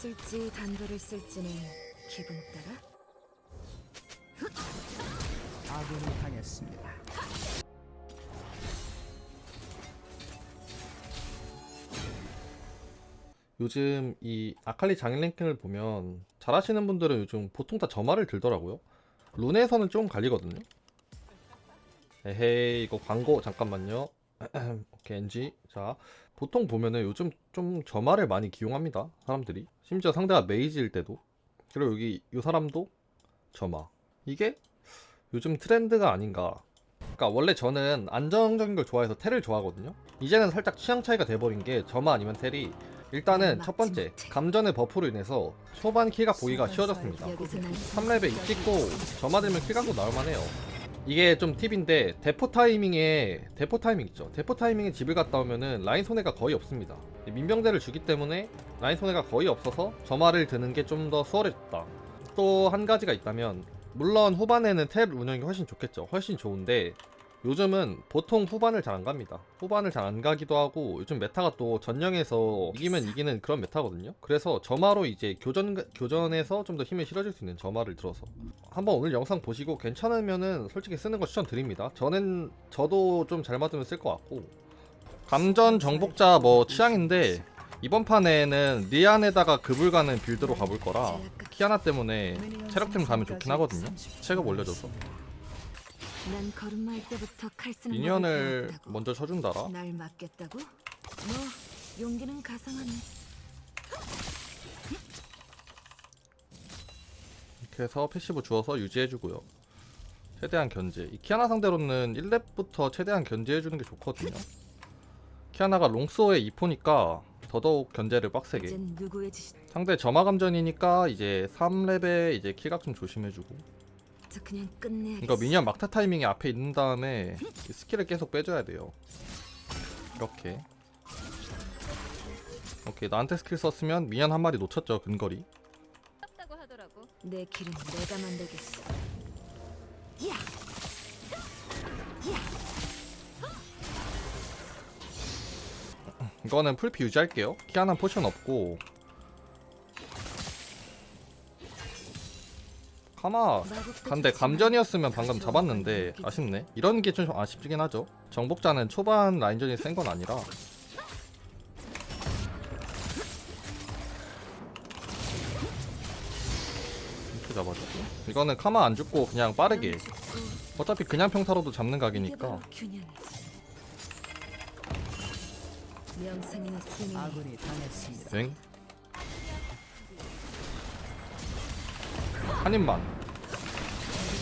쓸지 단도를 쓸지는 기분 따라. 아군이 당했습니다. 요즘 이 아칼리 장인 랭킹을 보면 잘하시는 분들은 요즘 보통 다 점화를 들더라고요. 룬에서는 좀 갈리거든요. 에헤이 이거 광고 잠깐만요. 오케이 NG 자 보통 보면은 요즘 좀 점화를 많이 기용합니다 사람들이. 심지어 상대가 메이지일 때도. 그리고 여기 이 사람도 점화 이게 요즘 트렌드가 아닌가. 그러니까 원래 저는 안정적인 걸 좋아해서 텔을 좋아하거든요. 이제는 살짝 취향 차이가 돼버린 게 점화 아니면 텔이 일단은 첫 번째 감전의 버프로 인해서 초반 킬각 보기가 쉬워졌습니다. 여기서 난 3렙에 이 찍고 점화 되면 킬각도 나올만해요 이게 좀 팁인데 대포 타이밍에 대포 타이밍 있죠? 대포 타이밍에 집을 갔다 오면은 라인 손해가 거의 없습니다. 민병대를 주기 때문에 라인 손해가 거의 없어서 점화를 드는 게 좀 더 수월해졌다. 또 한 가지가 있다면 물론 후반에는 텔 운영이 훨씬 좋겠죠. 훨씬 좋은데 요즘은 보통 후반을 잘 안 갑니다. 후반을 잘 안 가기도 하고 요즘 메타가 또 전령에서 이기면 이기는 그런 메타거든요. 그래서 점화로 이제 교전 교전에서 좀 더 힘을 실어줄 수 있는 점화를 들어서 한번 오늘 영상 보시고 괜찮으면은 솔직히 쓰는 거 추천드립니다. 저는 저도 좀 잘 맞으면 쓸 것 같고 감전 정복자 뭐 취향인데 이번 판에는 리안에다가 급을 가는 빌드로 가볼 거라 키아나 때문에 체력템 가면 좋긴 하거든요. 체급 올려줘서 난 걸음마일 때부터 칼 쓰는 미니언을 법을. 먼저 쳐준다라. 날 맞겠다고? 뭐 용기는 가상하네. 이렇게 해서 패시브 주어서 유지해주고요. 최대한 견제. 이 키아나 상대로는 1렙부터 최대한 견제해주는 게 좋거든요. 키아나가 롱소의 2포니까 더더욱 견제를 빡세게. 이젠 누구의 상대 점화 감전이니까 이제 3렙에 이제 킬각 좀 조심해주고. 저 그냥 끝내야겠어. 이거 미니언 막타 타이밍에 앞에 있는 다음에 이 스킬을 계속 빼줘야 돼요. 이렇게. 오케이 나한테 스킬 썼으면 미니언 한 마리 놓쳤죠 근거리. 다고 하더라고. 내 길은 내가 만들겠어. 이거는 풀피 유지할게요. 키아나 포션 없고. 카마 근데 감전이었으면 방금 잡았는데 아쉽네. 이런 게 좀 아쉽긴 하죠. 정복자는 초반 라인전이 센 건 아니라. 이렇게 잡아주고. 이거는 카마 안 죽고 그냥 빠르게. 어차피 그냥 평타로도 잡는 각이니까. 아군이 당했습니다. 엥? 한 입만.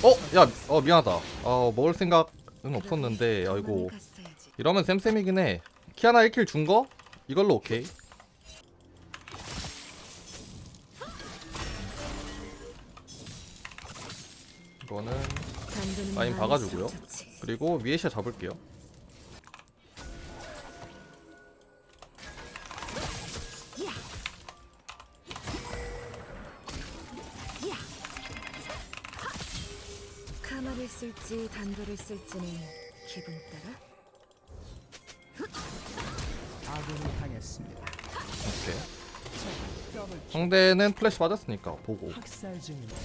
어, 야, 어 미안하다. 어 먹을 생각은 없었는데, 아이고. 이러면 쌤쌤이긴 해. 키아나 1킬 준 거? 이걸로 오케이. 이거는 라인. 좋지. 그리고 위에 샷 잡을게요. 쓸지 단도를 쓸지는 기분 따라. 아군이 당했습니다. 오케이. 더블 상대는 플래시 맞았으니까 보고. 학살 중입니다.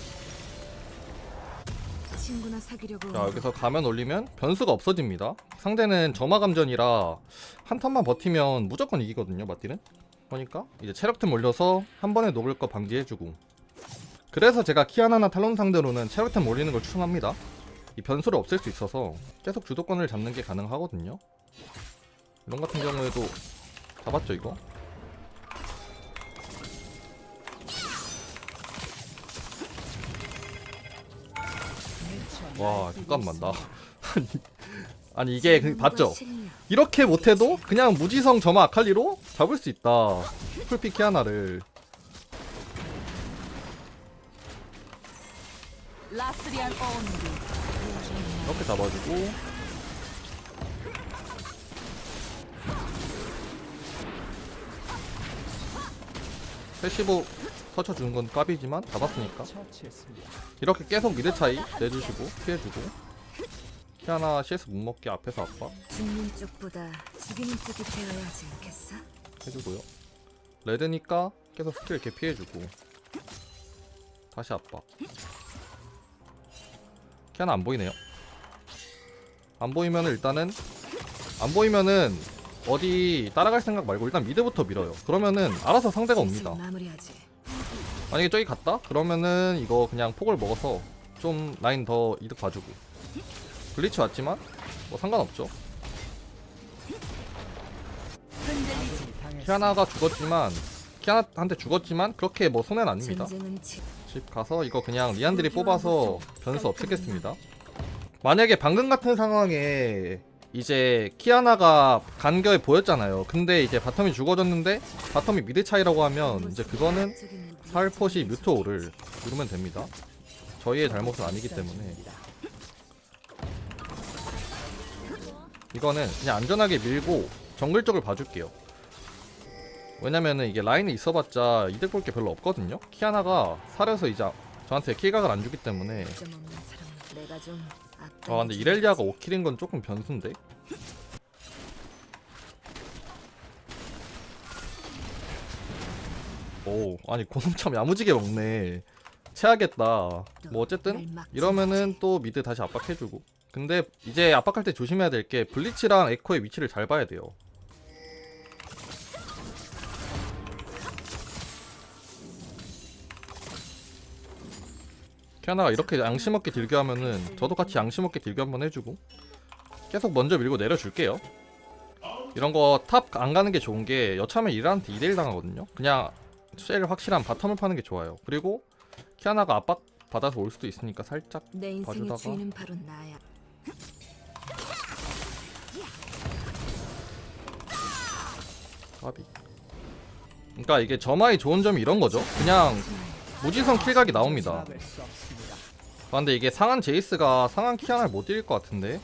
친구나 사귀려고. 자 여기서 가면 올리면 변수가 없어집니다 상대는 점화 감전이라 한 턴만 버티면 무조건 이기거든요 맞디는 그러니까 이제 체력템 올려서 한 번에 녹을 거 방지해주고 그래서 제가 키아나나 탈론 상대로는 체력템 올리는 걸 추천합니다 이 변수를 없앨 수 있어서 계속 주도권을 잡는 게 가능하거든요. 이런 같은 경우에도 잡았죠 이거? 와 잠깐만 나 아니, 아니 이게 그, 봤죠? 이렇게 못해도 그냥 무지성 점화 아칼리로 잡을 수 있다. 풀피 키아나를. 라스리안 온리. 이렇게 잡아주고 패시브 터쳐주는 건 까비지만 잡았으니까. 이렇게 계속 미드 차이 내주시고 피해주고 키아나 CS 못 먹게 앞에서 아빠 죽는 쪽보다 죽이는 쪽이 되어야 하지 않겠어? 해주고요. 레드니까 계속 스킬 이렇게 피해주고 다시 압박 키아나 안 보이네요 안 보이면 일단은 안 보이면은 어디 따라갈 생각 말고 일단 미드부터 밀어요 그러면은 알아서 상대가 옵니다. 만약에 저기 갔다? 그러면은 이거 그냥 폭을 먹어서 좀 라인 더 이득 봐주고 블리치 왔지만 뭐 상관없죠. 키아나가 죽었지만 키아나한테 죽었지만 그렇게 뭐 손해는 아닙니다. 집 가서 이거 그냥 리안들이 뽑아서 변수 없애겠습니다 만약에 방금 같은 상황에 이제 키아나가 간결히 보였잖아요 근데 이제 바텀이 죽어졌는데 바텀이 미드 차이라고 하면 이제 그거는 살포시 뮤토를 누르면 됩니다 저희의 잘못은 아니기 때문에 이거는 그냥 안전하게 밀고 정글 쪽을 봐줄게요. 왜냐면은 이게 라인에 있어봤자 이득 볼 게 별로 없거든요. 키아나가 살에서 이제 저한테 킬각을 안 주기 때문에 아 근데 이렐리아가 5킬인 건 조금 변수인데? 오 아니 고놈 참 야무지게 먹네. 체하겠다. 뭐 어쨌든 이러면은 또 미드 다시 압박해주고. 근데 이제 압박할 때 조심해야 될 게 블리치랑 에코의 위치를 잘 봐야 돼요 키아나가 이렇게 양심 없게 딜교 하면은 저도 같이 양심 없게 딜교 한번 해주고 계속 먼저 밀고 내려줄게요. 이런 거 탑 안 가는 게 좋은 게 여차하면 이란한테 2대1 당하거든요. 그냥 제일 확실한 바텀을 파는 게 좋아요. 그리고 키아나가 압박 받아서 올 수도 있으니까 살짝 봐주다가. 까비 그러니까 이게 점화의 좋은 점이 이런 거죠. 그냥 무지성 킬각이 나옵니다. 아, 근데 이게 상한 제이스가 상한 키아나를 못 이길 것 같은데?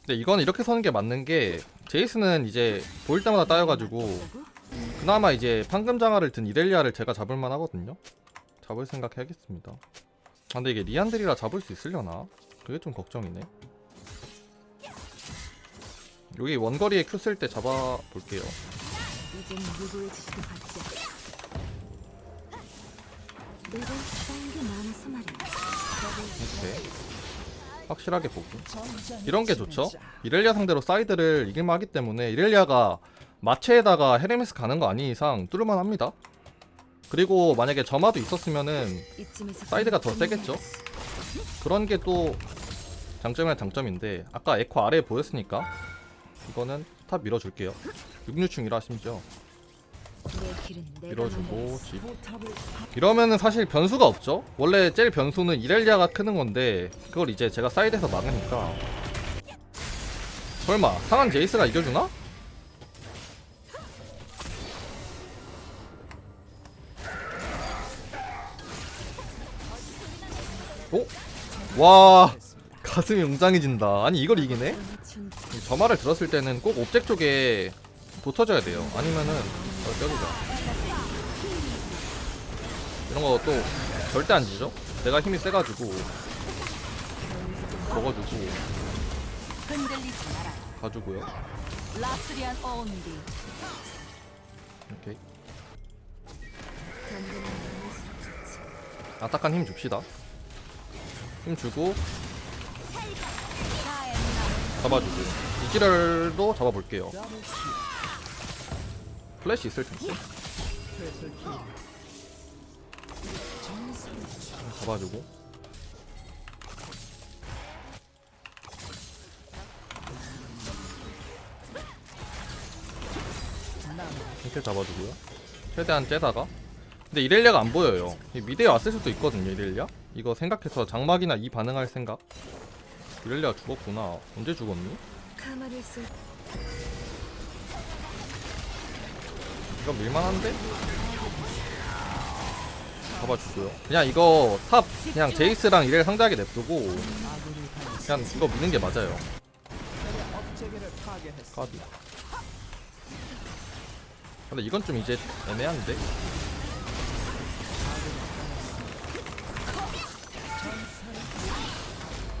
근데 이건 이렇게 서는 게 맞는 게 제이스는 이제 보일 때마다 따여가지고 그나마 이제 판금 장화를 든 이렐리아를 제가 잡을만 하거든요. 잡을 생각 해야겠습니다. 아, 근데 이게 리안들이라 잡을 수 있으려나? 그게 좀 걱정이네. 여기 원거리에 큐 쓸 때 잡아볼게요 내가 쌓인 게 많아서 말이야. 이렇게 확실하게 보고 이런 게 좋죠. 이렐리아 상대로 사이드를 이길만 하기 때문에 이렐리아가 마체에다가 헤르메스 가는 거 아닌 이상 뚫을만 합니다. 그리고 만약에 점화도 있었으면은 사이드가 더 세겠죠? 그런 게 또 장점이나 장점인데 아까 에코 아래에 보였으니까 이거는 탑 밀어줄게요. 6류충이라 심지어 밀어주고. 집 이러면은 사실 변수가 없죠. 원래 제일 변수는 이렐리아가 크는 건데 그걸 이제 제가 사이드에서 막으니까 설마 상한 제이스가 이겨주나? 오? 와. 가슴이 웅장해진다. 아니 이걸 이기네? 춘- 저 말을 들었을 때는 꼭 옵젝 쪽에 붙어줘야 돼요. 아니면은 어, 껴주자. 이런 거 또 절대 안 지죠? 내가 힘이 세가지고 먹어주고 흔들리지 마라 가주고요. 라스리안 온디 오케이. 아딱한 힘 줍시다. 힘 주고 잡아주고 이지랄도 잡아볼게요. 플래시 있을 텐데 잡아주고 남 이렇게 잡아주고요. 최대한 째다가 근데 이렐리아가 안 보여요. 이 미드에 왔을 수도 있거든요, 이렐리아. 이거 생각해서 장막이나 이 반응할 생각. 이렐리아 죽었구나. 언제 죽었니? 이거 밀만한데? 잡아주고요. 그냥 이거 탑 그냥 제이스랑 이렐 상대하게 냅두고. 그냥 이거 미는 게 맞아요. 까비. 근데 이건 좀 이제 애매한데?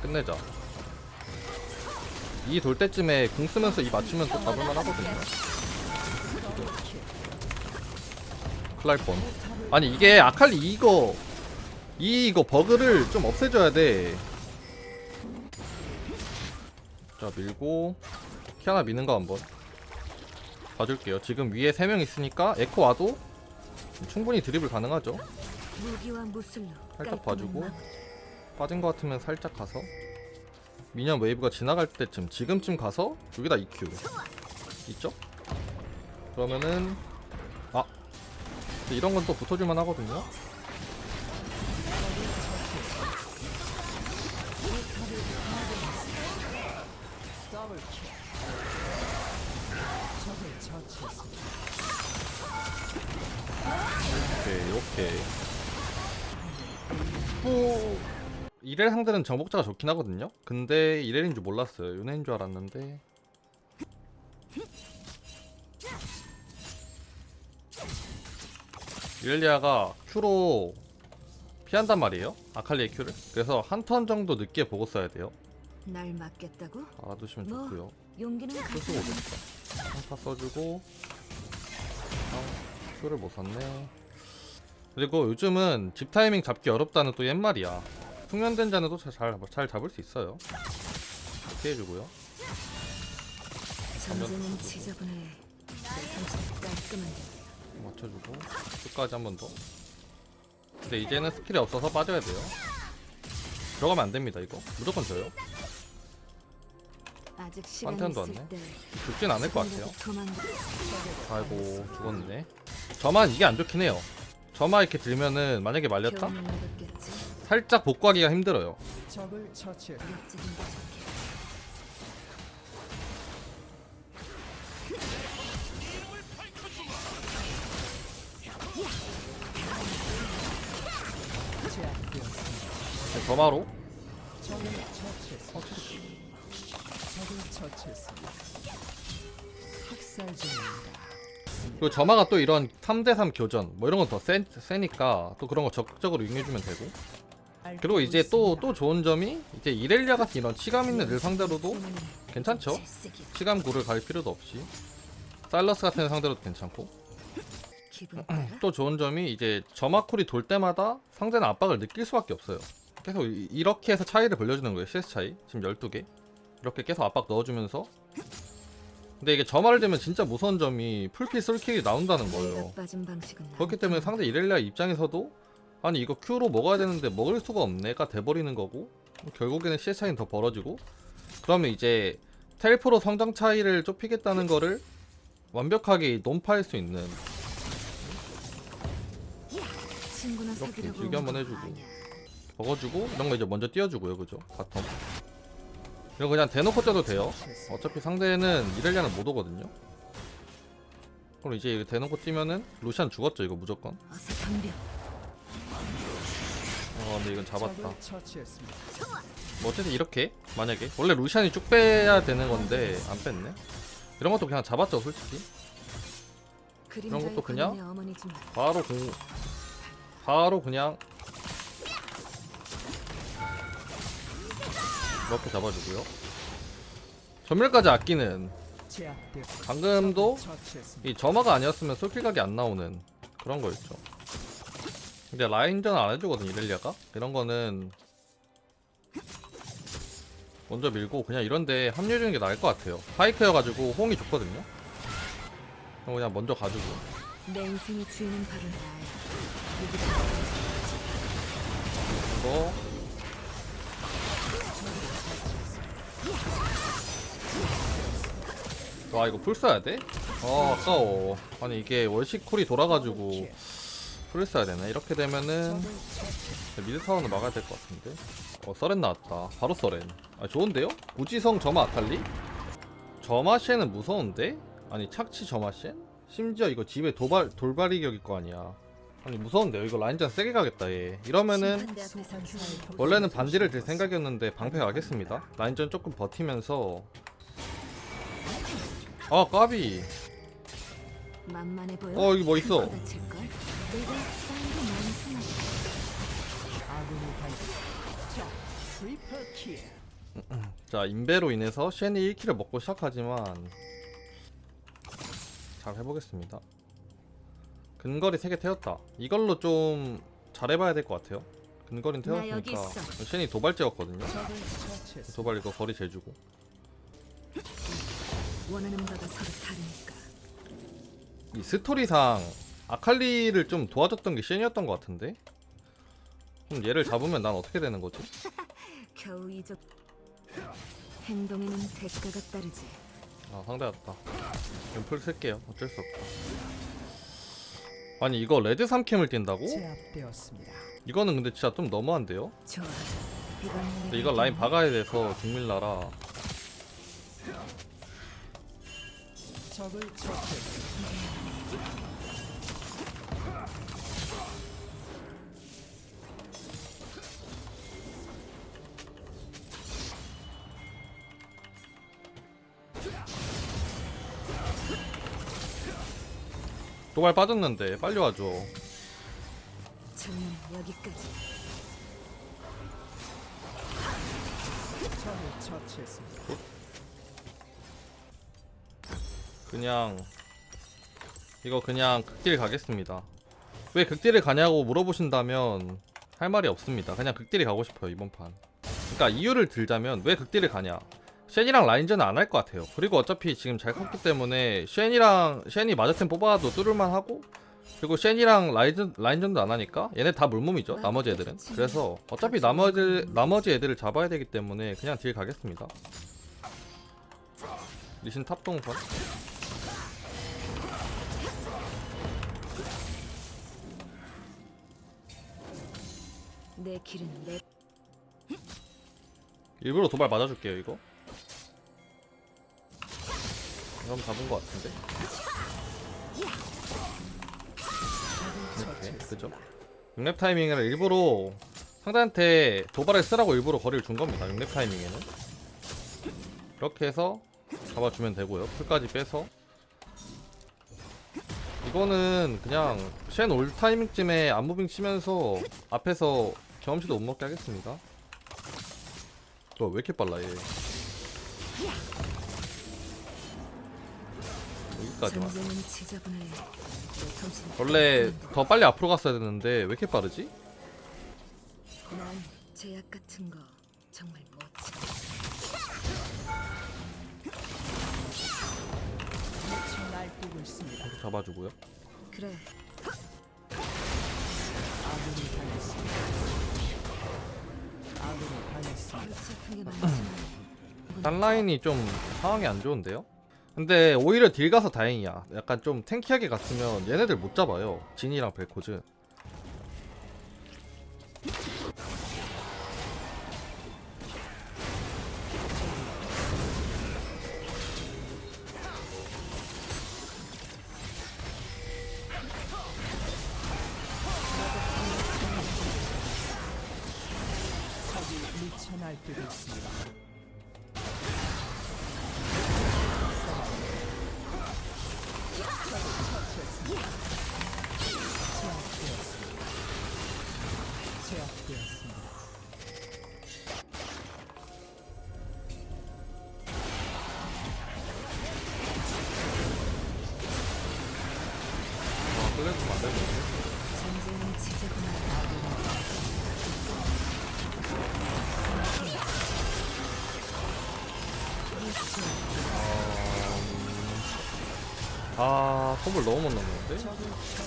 끝내자. 이 돌 때쯤에 궁 쓰면서 이 맞추면 또 잡을만 하거든요. 큰일 날뻔 아니 이게 아칼리 이거 이 이거 버그를 좀 없애줘야 돼자 밀고 키아나 미는 거 한번 봐줄게요. 지금 위에 3명 있으니까 에코 와도 충분히 드리블 가능하죠? 살짝 봐주고. 빠진 거 같으면 살짝 가서. 미니언 웨이브가 지나갈 때쯤 지금쯤 가서 여기다 EQ. 있죠? 그러면은 아 이런 건 또 붙어줄만 하거든요. 오케이 오케이. 뭐 이렐 상대는 정복자가 좋긴 하거든요. 근데 이렐인 줄 몰랐어요. 요네인 줄 알았는데 이렐리아가 큐로 피한단 말이에요? 아칼리의 큐를? 그래서 한 턴 정도 늦게 보고 써야 돼요. 날 맡겠다고? 알아두시면 뭐, 좋고요. 용기는 한타 써주고 아, 큐를 못 샀네. 그리고 요즘은 집 타이밍 잡기 어렵다는 또 옛말이야. 숙련된 자는 또잘 잘 잡을 수 있어요. 이렇게 해주고요. 전쟁은 지저분해. 내 상식 깔끔한데 맞춰주고 끝까지 한 번 더. 근데 이제는 스킬이 없어서 빠져야 돼요. 들어가면 안 됩니다 이거. 무조건 져요. 아직 시간이 한탄도 있을 왔네. 때 죽진 않을 것 같아요. 도망가 아이고 죽었네. 저만 이게 안 좋긴 해요. 저만 이렇게 들면은 만약에 말렸다? 얻었겠지. 살짝 복구하기가 힘들어요. 적을 제 중입니다. 그리고 점화가 또 이런 3대3 교전 뭐 이런 건 더 세니까 또 그런 거 적극적으로 이용해주면 되고. 그리고 이제 또 또 좋은 점이 이제 이렐리아 같은 이런 치감 있는 애 상대로도 괜찮죠? 치감 구를 갈 필요도 없이. 사일러스 같은 애 상대로도 괜찮고. 또 좋은 점이 이제 점화쿨이 돌 때마다 상대는 압박을 느낄 수밖에 없어요 계속 이- 이렇게 해서 차이를 벌려주는 거예요 CS 차이. 지금 12개. 이렇게 계속 압박 넣어주면서. 근데 이게 점화를 되면 진짜 무서운 점이 풀피 솔킥이 나온다는 거예요. 그렇기 때문에 상대 이렐리아 입장에서도 아니 이거 Q로 먹어야 되는데 먹을 수가 없네가 돼버리는 거고 결국에는 CS 차이는 더 벌어지고. 그러면 이제 텔프로 성장 차이를 좁히겠다는 거를 완벽하게 논파할 수 있는. 이렇게 즐겨 한번 해주고. 먹어주고 이런 거 이제 먼저 띄워주고요 그죠? 바텀. 이거 그냥 대놓고 쪄도 돼요. 어차피 상대는 이렐리아는 못 오거든요. 그럼 이제 이거 대놓고 뛰면은 루시안 죽었죠 이거 무조건. 어 근데 이건 잡았다. 뭐 어쨌든 이렇게 만약에. 원래 루시안이 쭉 빼야 되는 건데 안 뺐네. 이런 것도 그냥 잡았죠 솔직히. 그림자의 것도 그냥? 바로 공 바로 그냥 이렇게 잡아주고요. 전멸까지 아끼는. 방금도. 이 점화가 아니었으면 솔킬각이 안 나오는 그런 거였죠. 근데 라인전 안 해주거든 이렐리아가. 이런 거는 먼저 밀고 그냥 이런데 합류해주는 게 나을 것 같아요. 파이크여가지고 호응이 좋거든요. 그냥 먼저 가지고. 내 인생의 주인은 바로 나야 이거 와 이거 풀 써야 돼? 아 아까워 아니 이게 월식 쿨이 돌아가지고 풀을 써야 되나 이렇게 되면은 미드 타워는 막아야 될 것 같은데 어 서렌 나왔다 바로 서렌 아 좋은데요? 무지성 점화 아칼리? 점화 쉔은 무서운데? 아니 착취 점화 쉔? 심지어 이거 집에 도발 돌발 이격일 거 아니야 아니 무서운데요 이거 라인전 세게 가겠다 얘 이러면은 원래는 반디를 들 생각이었는데 방패 가겠습니다. 라인전 조금 버티면서 아 까비 만만해 보여 어 여기 뭐 있어? 내가 많이. 자, 인베로 인해서 쉔이 1킬을 먹고 시작하지만 잘 해보겠습니다 근거리 3개 태웠다 이걸로 좀 잘해봐야 될 것 같아요 근거리는 나 여기 태웠으니까 있어. 쉔이 도발 찍었거든요. 도발 이거 거리 재주고 원하는 바가 서로 다르니까. 이 스토리상 아칼리를 좀 도와줬던 게 쉔이었던 것 같은데 그럼 얘를 잡으면 난 어떻게 되는 거지? 겨우 이적. 행동에는 대가가 따르지. 아 상대 같다 연풀 쓸게요 어쩔 수 없다 아니 이거 레드 3캠을 뛴다고? 제압되었습니다. 이거는 근데 진짜 좀 너무한데요? 좋아. 이건 근데 이거 라인 박아야 돼서 중밀라라 적을 처치했습니다. 도발 빠졌는데 빨리 와줘 저는 여기까지. 적을 처치했습니다. 그냥 이거 그냥 극딜 가겠습니다. 왜 극딜을 가냐고 물어보신다면 할 말이 없습니다. 그냥 극딜이 가고 싶어요 이번 판. 그러니까 이유를 들자면 왜 극딜을 가냐. 쉔이랑 라인전은 안 할 것 같아요. 그리고 어차피 지금 잘 컸기 때문에 쉔이랑 쉔이 마저템 뽑아도 뚫을만 하고 그리고 쉔이랑 라인전, 라인전도 안 하니까 얘네 다 물몸이죠 나머지 애들은. 그래서 어차피 나머지 나머지 애들을 잡아야 되기 때문에 그냥 딜 가겠습니다. 리신 탑 동선 내 길은 내 일부러 도발 맞아줄게요 이거. 그럼 잡은 것 같은데. 이렇게 그죠? 6렙 타이밍을 일부러 상대한테 도발을 쓰라고 일부러 거리를 준 겁니다 6렙 타이밍에는. 이렇게 해서 잡아주면 되고요. 풀까지 빼서 이거는 그냥 쉔올 타이밍쯤에 안무빙 치면서 앞에서 경험치도 못 먹게 하겠습니다 와, 왜 이렇게 빨라, 얘. 여기까지만. 원래 더 빨리 앞으로 갔어야 되는데, 왜 이렇게 빠르지? 난 제약 같은 거 정말 잡아주고요. 그래. 아군이 당했습니다. 아군이 당했습니다. 골치 아픈 게 많지만. 딴 라인이 좀 상황이 안 좋은데요? 근데 오히려 딜 가서 다행이야. 약간 좀 탱키하게 갔으면 얘네들 못 잡아요. 진이랑 벨코즈. 아, 톱을 너무 못 처치했습니다.